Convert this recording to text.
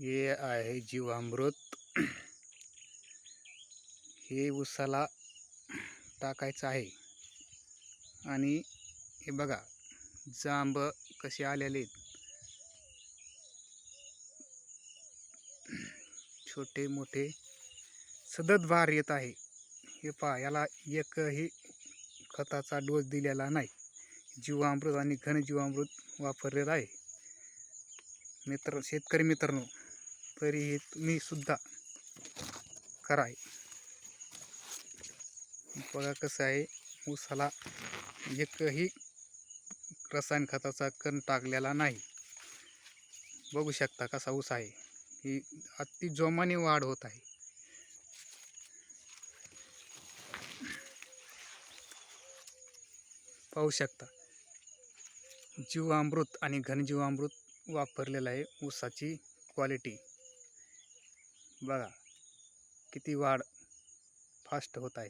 हे आहे जीवामृत. हे उसाला टाकायचं आहे. आणि हे बघा जांब कसे आलेले छोटे मोठे सतत भार येत आहे. हे पहा याला एकही खताचा डोस दिलेला नाही. जीवामृत आणि घनजीवामृत वापरलेला आहे. मित्र शेतकरी मित्रांनो तरीही तुम्ही सुद्धा कराय बघा कसं आहे ऊसाला एकही रसायन खताचा कण टाकलेला नाही. बघू शकता कसा ऊस आहे. ही अति जोमाने वाढ होत आहे. पाहू शकता जीवामृत आणि घनजीवामृत वापरलेलं आहे ऊसाची क्वालिटी बघा किती वाढ फास्ट होत आहे.